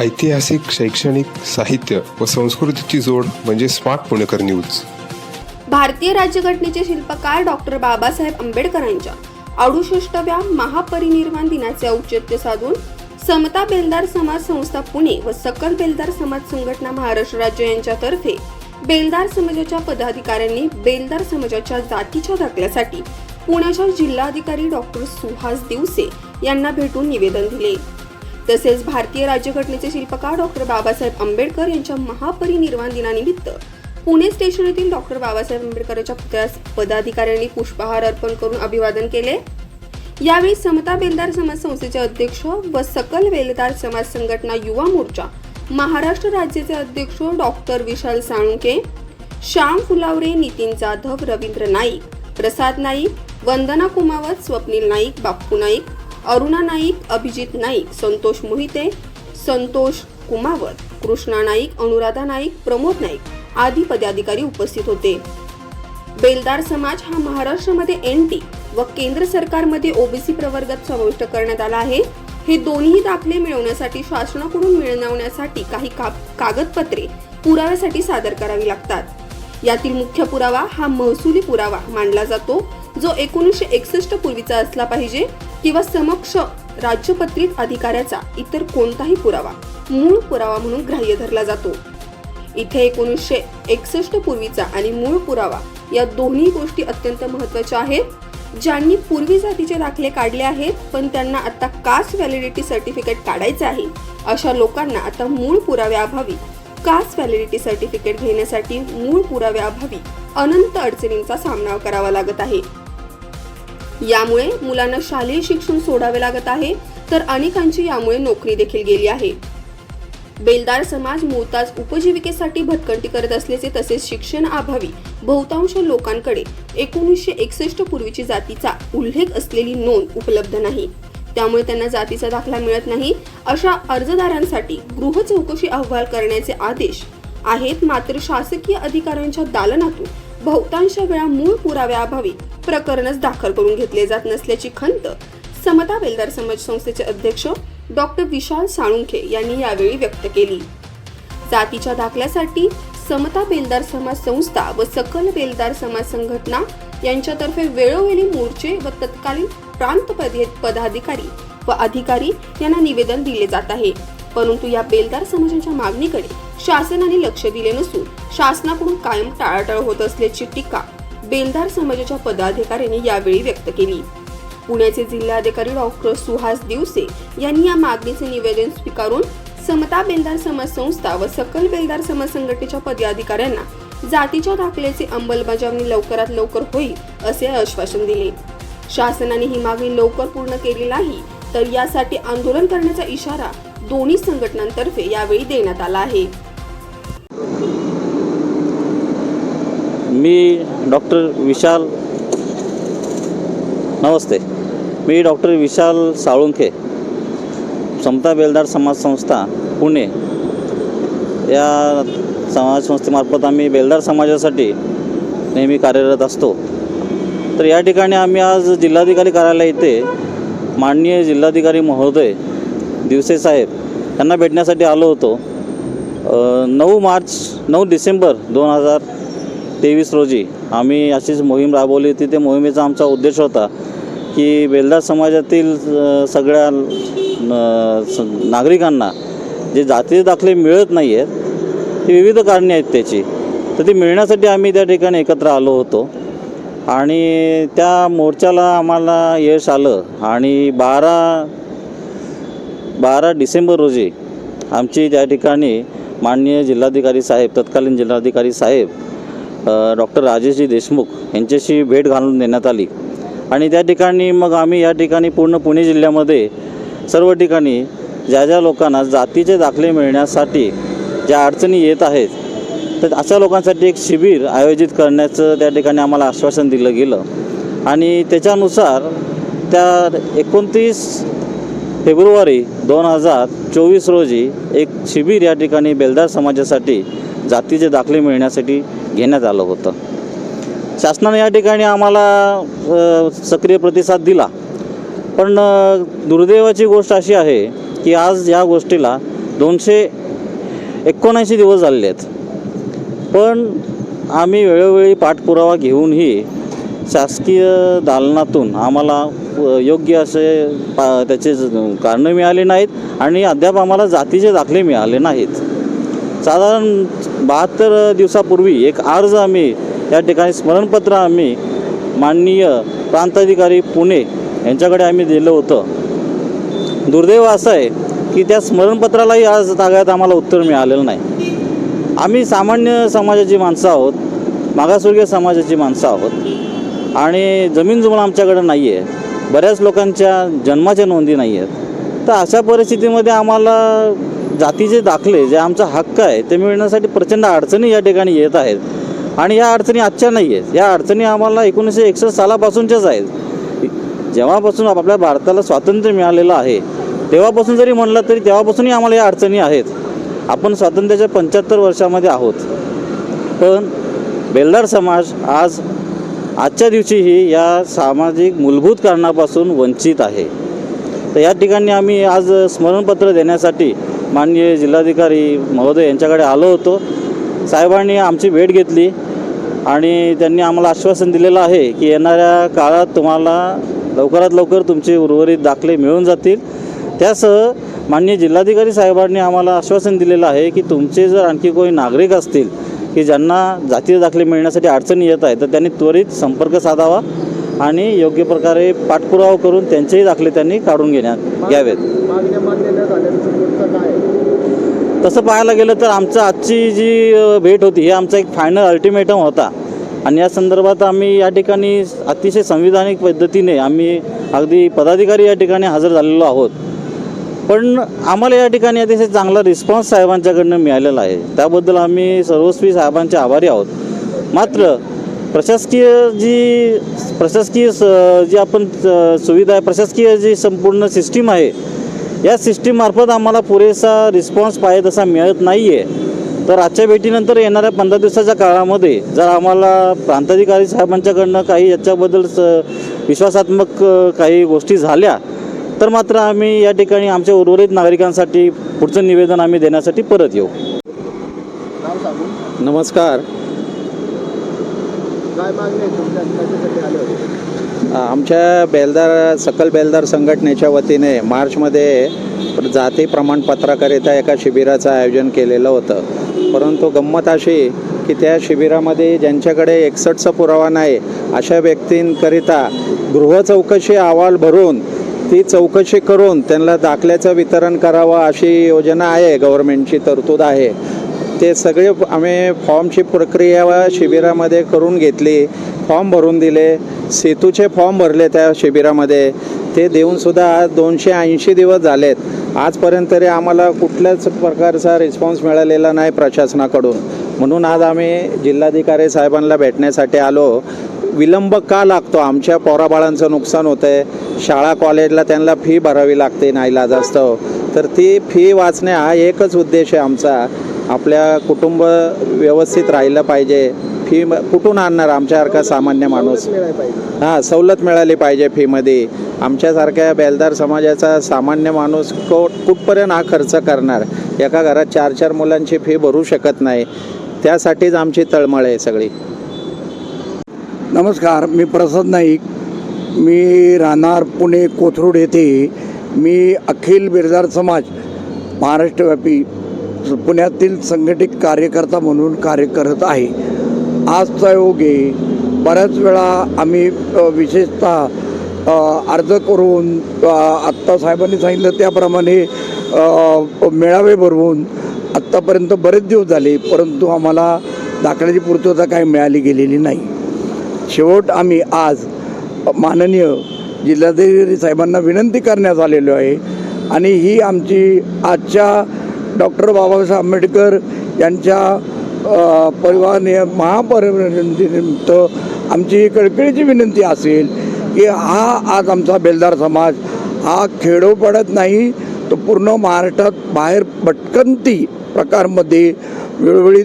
ऐतिहासिक शैक्षणिक साहित्य व संस्कृतीची जोड म्हणजे स्मार्ट पुणेकर न्यूज. भारतीय राज्यघटनेचे शिल्पकार डॉक्टर बाबासाहेब आंबेडकरांच्या अडुसष्टव्या महापरिनिर्वाण दिनाचे औचित्य साधून समता बेलदार समाज संस्था पुणे व सकल बेलदार समाज संघटना महाराष्ट्र राज्य यांच्यातर्फे बेलदार समाजाच्या पदाधिकाऱ्यांनी बेलदार समाजाच्या जातीच्या दाखल्यासाठी पुण्याच्या जिल्हाधिकारी डॉक्टर सुहास दिवसे यांना भेटून निवेदन दिले. तसेच भारतीय राज्यघटनेचे शिल्पकार डॉक्टर बाबासाहेब आंबेडकर यांच्या महापरिनिर्वाण दिनानिमित्त पुणे स्टेशन येथील डॉक्टर बाबासाहेब आंबेडकरांच्या पुतळ्यास पदाधिकाऱ्यांनी पुष्पहार अर्पण करून अभिवादन केले. यावेळी समता बेलदार समाज संस्थेचे अध्यक्ष व सकल बेलदार समाज संघटना युवा मोर्चा महाराष्ट्र राज्याचे अध्यक्ष डॉक्टर विशाल साळुंके श्याम फुलावरे नितीन जाधव रवींद्र नाईक प्रसाद नाईक वंदना कुमावत स्वप्नील नाईक बाप्पू नाईक अरुणा नाईक अभिजित नाईक संतोष मोहिते संतोष कुमावत कृष्णा नाईक अनुराधा नाईक प्रमोद नाईक आदी पदाधिकारी उपस्थित होते. बेलदार समाज हा महाराष्ट्रामध्ये एन टी व केंद्र सरकारमध्ये ओबीसी प्रवर्गात समाविष्ट करण्यात आला आहे. हे दोन्ही दाखले मिळवण्यासाठी शासनाकडून मिळवण्यासाठी काही का कागदपत्रे पुराव्यासाठी सादर करावी लागतात. यातील मुख्य पुरावा हा महसुली पुरावा मानला जातो जो एकोणीसशे एकसष्ट पूर्वीचा असला पाहिजे. किंवा समक्ष राज्यपत्रित अधिकाऱ्याचा इतर कोणताही पुरावा मूळ पुरावा म्हणून ग्राह्य धरला जातो. इथे एकोणीसशे एकसष्ट पूर्वीचा आणि मूळ पुरावा या दोन्ही गोष्टी अत्यंत महत्त्वाच्या आहेत ज्यांनी पूर्वी जातीचे दाखले काढले आहेत पण त्यांना आता कास्ट व्हॅलिडिटी सर्टिफिकेट काढायचे आहे. अशा लोकांना आता मूळ पुराव्याअभावी कास्ट व्हॅलिडिटी सर्टिफिकेट घेण्यासाठी मूळ पुराव्याअभावी अनंत अडचणींचा सामना करावा लागत आहे. यामुळे मुलांना शालेय शिक्षण सोडावे लागत आहे तर अनेकांची यामुळे नोकरी देखील गेली आहे. बेलदार समाज मोताज उपजीविकेसाठी भटकंती करत असल्याचे तसेच शिक्षण अभावी बहुतांश लोकांकडे एकोणीसशे एकसष्ट पूर्वीची जातीचा उल्लेख असलेली नोंद उपलब्ध नाही. त्यामुळे त्यांना जातीचा दाखला मिळत नाही अशा अर्जदारांसाठी गृह चौकशी अहवाल करण्याचे आदेश आहेत मात्र शासकीय अधिकाऱ्यांच्या दालनातून बहुतांश वेळा मूळ पुराव्याअभावी प्रकरणच दाखल करून घेतले जात नसल्याची खंत समता बेलदार समाज संस्थेचे अध्यक्ष डॉक्टर विशाल साळुंखे यांनी यावेळी व्यक्त केली. जातीच्या दाखल्यासाठी समता बेलदार समाज संस्था व सकल बेलदार समाज संघटना यांच्यातर्फे वेळोवेळी मोर्चे व तत्कालीन प्रांत पदाधिकारी व अधिकारी यांना निवेदन दिले जात आहे. परंतु या बेलदार समाजाच्या मागणीकडे शासनाने लक्ष दिले नसून शासनाकडून कायम टाळाटाळ होत असल्याची टीका बेलदार समाजाच्या पदाधिकाऱ्यांनी यावेळी व्यक्त केली. पुण्याचे जिल्हाधिकारी डॉक्टर सुहास दिवसे यांनी या मागणीचे निवेदन स्वीकारून समता बेलदार समाज संस्था व सकल बेलदार समाज संघटनेच्या पदाधिकाऱ्यांना जातीच्या दाखल्याची अंमलबजावणी लवकरात लवकर होईल असे आश्वासन दिले. शासनाने ही मागणी लवकर पूर्ण केली नाही तर यासाठी आंदोलन करण्याचा इशारा दोन्ही संघटनांतर्फे यावेळी देण्यात आला आहे. मी डॉक्टर विशाल नमस्ते. मी डॉक्टर विशाल साळुंखे समता बेलदार समाज संस्था पुणे. या समाज संस्थेमार्फत आम्ही बेलदार समाजासाठी नेहमी कार्यरत असतो. तर या ठिकाणी आम्ही आज जिल्हाधिकारी कार्यालय येथे माननीय जिल्हाधिकारी महोदय दिवसे साहेब यांना भेटण्यासाठी आलो होतो. नऊ मार्च नऊ डिसेंबर दोन हजार तेवीस रोजी आम्ही अशीच मोहीम राबवली. होती त्या मोहिमेचा आमचा उद्देश होता की बेलदार समाजातील सगळ्या न- स- नागरिकांना जे जातीचे दाखले मिळत नाही आहेत ती विविध कारणे आहेत त्याची. तर ती मिळण्यासाठी आम्ही त्या ठिकाणी एकत्र आलो होतो. आणि त्या मोर्चाला आम्हाला यश आलं. आणि बारा बारा डिसेंबर रोजी आमची त्या ठिकाणी माननीय जिल्हाधिकारी साहेब तत्कालीन जिल्हाधिकारी साहेब डॉक्टर राजेशजी देशमुख यांच्याशी भेट घालून देण्यात आली. आणि त्या ठिकाणी मग आम्ही या ठिकाणी पूर्ण पुणे जिल्ह्यामध्ये सर्व ठिकाणी ज्या ज्या लोकांना जातीचे दाखले मिळण्यासाठी ज्या अडचणी येत आहेत तर अशा लोकांसाठी एक शिबिर आयोजित करण्याचं त्या ठिकाणी आम्हाला आश्वासन दिलं गेलं. आणि त्याच्यानुसार त्या एकोणतीस फेब्रुवारी दोन हजार चोवीस रोजी एक शिबिर या ठिकाणी बेलदार समाजासाठी जातीचे दाखले मिळण्यासाठी घेण्यात आलं होतं. शासनाने या ठिकाणी आम्हाला सक्रिय प्रतिसाद दिला. पण दुर्दैवाची गोष्ट अशी आहे की आज या गोष्टीला दोनशे एकोणऐंशी दिवस झालेले आहेत. पण आम्ही वेळोवेळी पाठपुरावा घेऊनही शासकीय दालनातून आम्हाला योग्य असे पा त्याचे ज- कारणं मिळाली नाहीत आणि अद्याप आम्हाला जातीचे दाखले मिळाले नाहीत. साधारण बहात्तर दिवसापूर्वी एक अर्ज आम्ही या ठिकाणी स्मरणपत्र आम्ही माननीय प्रांताधिकारी पुणे यांच्याकडे आम्ही दिलं होतं. दुर्दैव असं आहे की त्या स्मरणपत्रालाही आज तागायत आम्हाला उत्तर मिळालेलं नाही. आम्ही सामान्य समाजाची माणसं आहोत मागासवर्गीय समाजाची माणसं आहोत आणि जमीन जुमला आमच्याकडं नाही आहे बऱ्याच लोकांच्या जन्माच्या नोंदी नाही आहेत तर अशा परिस्थितीमध्ये आम्हाला जातीचे दाखले जे आमचा हक्क आहे ते मिळण्यासाठी प्रचंड अडचणी या ठिकाणी येत आहेत. आणि या अडचणी आजच्या नाही आहेत या अडचणी आम्हाला एकोणीसशे एकसष्ट सालापासूनच्याच आहेत. जेव्हापासून आपल्या भारताला स्वातंत्र्य मिळालेलं आहे तेव्हापासून जरी म्हणलं तरी तेव्हापासूनही आम्हाला या अडचणी आहेत. आपण स्वातंत्र्याच्या पंच्याहत्तर वर्षामध्ये आहोत. पण बेलदार समाज आज आजच्या दिवशीही या सामाजिक मूलभूत कारणापासून वंचित आहे. तर या ठिकाणी आम्ही आज स्मरणपत्र देण्यासाठी माननीय जिल्हाधिकारी महोदय यांच्याकडे आलो होतो. साहेबांनी आमची भेट घेतली आणि त्यांनी आम्हाला आश्वासन दिलेलं आहे की येणाऱ्या काळात तुम्हाला लवकरात लवकर तुमचे उर्वरित दाखले मिळून जातील. त्यासह माननीय जिल्हाधिकारी साहेबांनी आम्हाला आश्वासन दिलेलं आहे की तुमचे जर आणखी कोणी नागरिक असतील की ज्यांना जातीय दाखले मिळण्यासाठी अडचणी येत आहे तर त्यांनी त्वरित संपर्क साधावा. आणि योग्य प्रकारे पाठपुरावा करून त्यांचेही दाखले त्यांनी काढून घेण्यात घ्यावेत. तसं पाहायला गेलं तर आमचं आजची जी भेट होती हे आमचा एक फायनल अल्टिमेटम होता. आणि या संदर्भात आम्ही या ठिकाणी अतिशय संविधानिक पद्धतीने आम्ही अगदी पदाधिकारी या ठिकाणी हजर झालेलो आहोत. पण आम्हाला या ठिकाणी अतिशय चांगला रिस्पॉन्स साहेबांच्याकडनं मिळालेला आहे. त्याबद्दल आम्ही सर्वस्वी साहेबांचे आभारी आहोत. मात्र प्रशासकीय जी प्रशासकीय स जी आपण सुविधा आहे प्रशासकीय जी संपूर्ण सिस्टीम आहे या सिस्टीममार्फत आम्हाला पुरेसा रिस्पॉन्स पाहिजे तसा मिळत नाही आहे तर आजच्या भेटीनंतर येणाऱ्या पंधरा दिवसाच्या काळामध्ये जर आम्हाला प्रांताधिकारी साहेबांच्याकडनं काही याच्याबद्दल स विश्वासात्मक काही गोष्टी झाल्या तर मात्र आम्ही या ठिकाणी आमच्या उर्वरित नागरिकांसाठी पुढचं निवेदन आम्ही देण्यासाठी परत येऊ. नमस्कार. काय मागणी तुमच्या कशासाठी आले होते आमच्या बेलदार सकल बेलदार संघटनेच्या वतीने मार्चमध्ये जाती प्रमाणपत्राकरिता एका शिबिराचं आयोजन केलेलं होतं. परंतु गंमत अशी की त्या शिबिरामध्ये ज्यांच्याकडे एकसठचा पुरावा नाही अशा व्यक्तींकरिता गृहचौकशी अहवाल भरून ती चौकशी करून त्यांना दाखल्याचं वितरण करावं अशी योजना आहे गव्हर्मेंटची तरतूद आहे. ते सगळे आम्ही फॉर्मची प्रक्रिया शिबिरामध्ये करून घेतली. फॉर्म भरून दिले. सेतूचे फॉर्म भरले त्या शिबिरामध्ये. ते देऊनसुद्धा आज दोनशे ऐंशी दिवस झालेत. आजपर्यंत तरी आम्हाला कुठल्याच प्रकारचा रिस्पॉन्स मिळालेला नाही प्रशासनाकडून. म्हणून आज आम्ही जिल्हाधिकारी साहेबांना भेटण्यासाठी आलो. विलंब का लागतो? आमच्या पोराबाळांचं नुकसान होतं आहे शाळा कॉलेजला त्यांना फी भरावी लागते नाईलाजास्तव तर ती फी वाचणे हा एकच उद्देश आहे आमचा. आपल्या कुटुंब व्यवस्थित राहिलं पाहिजे. फी म- कुठून आणणार आमच्यासारखा सामान्य माणूस? हां सवलत मिळाली पाहिजे फीमध्ये. आमच्यासारख्या बेलदार समाजाचा सामान्य माणूस को कुठपर्यंत हा खर्च करणार? एका घरात चार चार मुलांची फी भरू शकत नाही. त्यासाठीच आमची तळमळ आहे सगळी. नमस्कार मी प्रसाद नाईक. मी राहणार पुणे कोथरूड येथे. मी अखिल बिरदार समाज महाराष्ट्रव्यापी. पुण्यातील संघटित कार्यकर्ता म्हणून कार्य करत आहे. आजचा योग आहे बऱ्याच वेळा आम्ही विशेषतः अर्ज करून आत्ता साहेबांनी सांगितलं त्याप्रमाणे मेळावे भरवून आत्तापर्यंत बरेच दिवस झाले परंतु आम्हाला दाखल्याची पूर्तता काही मिळाली गेलेली नाही. शेवट आम्ही आज माननीय जिल्हाधिकारी साहेबांना विनंती करण्यात आलेलो आहे आणि ही आमची आजच्या डॉक्टर बाबासाहेब आंबेडकर यांच्या अ, परिवार महापरिनिमित्त आमची कळकळीची विनंती असेल की हा आज आमचा बेलदार समाज हा खेडो पडत नाही तो पूर्ण महाराष्ट्रात बाहेर भटकंती प्रकारमध्ये वेळोवेळी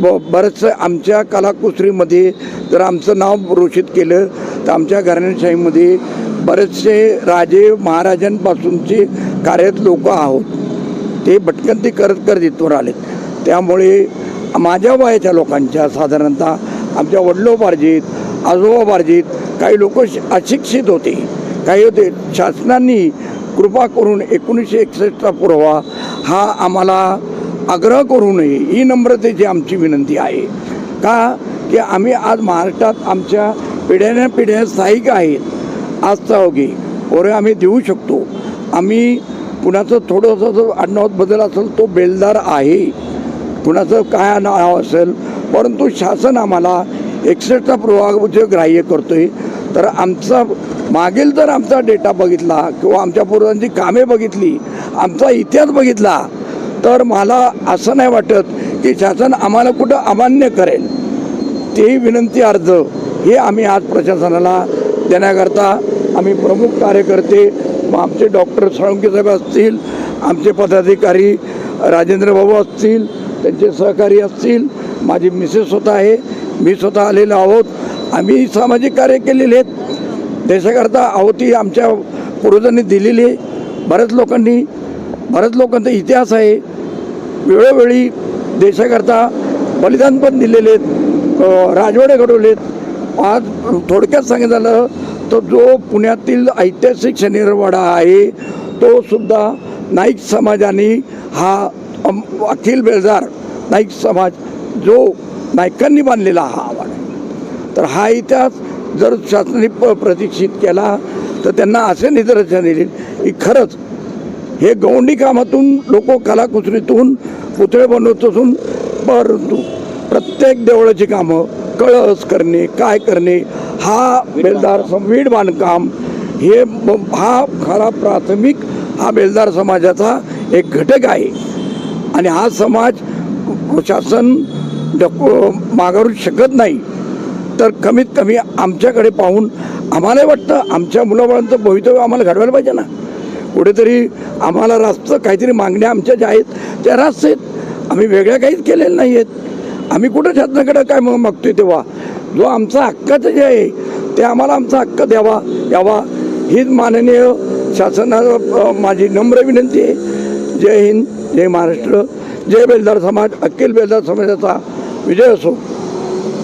ब बरंचसं आमच्या कलाकुसरीमध्ये जर आमचं नाव रोषित केलं तर आमच्या घराण्याशाहीमध्ये बरेचसे राजे महाराजांपासूनचे कार्यरत लोक आहोत. ते भटकंती करत करत इथवर आलेत. त्यामुळे माझ्या वयाच्या लोकांच्या साधारणतः आमच्या वडिलोपार्जित आजोबापार्जित काही लोक अशिक्षित होते. काही होते. शासनांनी कृपा करून एकोणीसशे एकसष्टचा पुरावा हा आम्हाला आग्रह करू नये. ही नम्रतेची आमची विनंती आहे. का? की आम्ही आज महाराष्ट्रात आमच्या पिढ्याने पिढ्या स्थायिक आहेत. आज चौघी ओरे आम्ही देऊ शकतो. आम्ही कुणाचं थोडंसं जो आडनावात बदल असेल तो बेलदार आहे. कुणाचं काय नाव असेल परंतु शासन आम्हाला एक्सेसचा प्रभाग जे ग्राह्य करतो आहे तर आमचा मागील जर आमचा डेटा बघितला किंवा आमच्या पूर्वजांची कामे बघितली आमचा इतिहास बघितला तर मला असं नाही वाटत की शासन आम्हाला कुठं अमान्य करेल. तेही विनंती अर्ज हे आम्ही आज प्रशासनाला देण्याकरता आम्ही प्रमुख कार्यकर्ते आमचे डॉक्टर साळुंके साहेब असतील आमचे पदाधिकारी राजेंद्र बाबू असतील त्यांचे सहकारी असतील माझी मिसेस स्वतः आहे मी स्वतः आलेलो आहोत. आम्ही सामाजिक कार्य केलेले आहेत. देशाकरता आहोती आमच्या पूर्वजांनी दिलेली आहे. बऱ्याच लोकांनी बऱ्याच लोकांचा इतिहास आहे. वेळोवेळी देशाकरता बलिदान पण दिलेले आहेत. राजवाडे राजवाडे घडवलेत. आज थोडक्यात सांगितलं झालं तर जो पुण्यातील ऐतिहासिक शनिवारवाडा आहे तो सुद्धा नाईक समाजाने हा अखिल बेजार नाईक समाज जो नायकांनी बांधलेला हा वाडा तर हा इतिहास जर शासनाने प प्रतीक्षित केला तर त्यांना असे निदर्शन येईल की खरंच हे गौंडी कामातून लोक कलाकुसरीतून पुतळे बनवत असून परंतु प्रत्येक देवळाची कामं कळस करणे काय करणे हा बेलदार वीड बांधकाम हे ब- हा खरा प्राथमिक हा बेलदार समाजाचा एक घटक आहे. आणि हा समाज शासन डको माघारू शकत नाही. तर कमीत कमी आमच्याकडे पाहून आम्हाला वाटतं आमच्या मुलाबाळांचं भवितव्य आम्हाला घडवायला पाहिजे ना. कुठेतरी आम्हाला रास्त काहीतरी मागण्या आमच्या ज्या आहेत त्या रास्त आहेत. आम्ही वेगळ्या काहीच केलेल्या नाही आहेत आम्ही कुठं शासनाकडं काय मग मागतोय तेव्हा? जो आमचा हक्काचं जे आहे ते आम्हाला आमचा हक्क द्यावा यावा. हीच माननीय शासनाला माझी नम्र विनंती आहे. जय हिंद जय महाराष्ट्र. जय बेलदार समाज अखिल बेलदार समाजाचा विजय असो.